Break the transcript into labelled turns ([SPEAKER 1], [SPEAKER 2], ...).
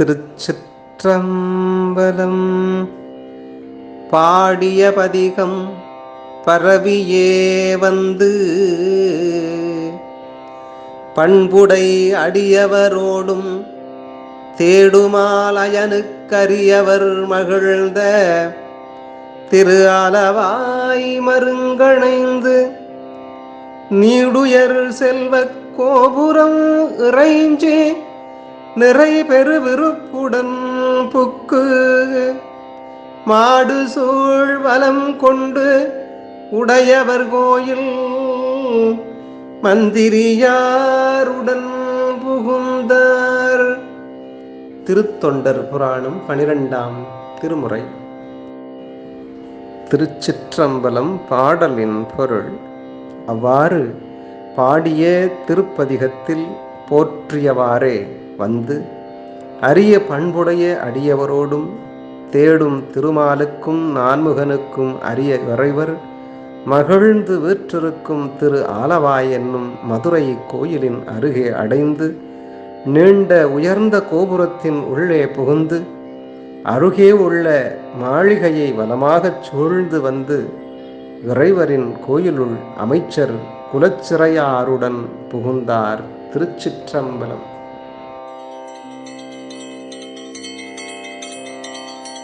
[SPEAKER 1] திருச்சிற்றம்பலம். பாடிய பதிகம் பரவியே வந்து பண்புடை அடியவரோடும் தேடுமாலயனுக்கரியவர் மகிழ்ந்த திரு அளவாய் மருங்கணைந்து நீடுயர் செல்வக் கோபுரம் இறைஞ்சே நிறை பெருவிருப்புடன் புக்கு மாடு சூழ் வலம் கொண்டு உடையவர் கோயில் மந்திரியாருடன் புகுந்தார். திருத்தொண்டர் புராணம் பனிரெண்டாம் திருமுறை. திருச்சிற்றம்பலம் பாடலின் பொருள் அவ்வாறு பாடிய திருப்பதிகத்தில் போற்றியவாறே வந்து அரிய பண்புடைய அடியவரோடும் தேடும் திருமாலுக்கும் நான்முகனுக்கும் அரிய இறைவர் மகிழ்ந்து வீற்றிருக்கும் திரு ஆலவாய் என்னும் மதுரை கோயிலின் அருகே அடைந்து நீண்ட உயர்ந்த கோபுரத்தின் உள்ளே புகுந்து அருகே உள்ள மாளிகையை வலமாகச் சூழ்ந்து வந்து இறைவரின் கோயிலுள் அமைச்சர் குலச்சிறையாருடன் புகுந்தார் திருச்சிற்றம்பலம்.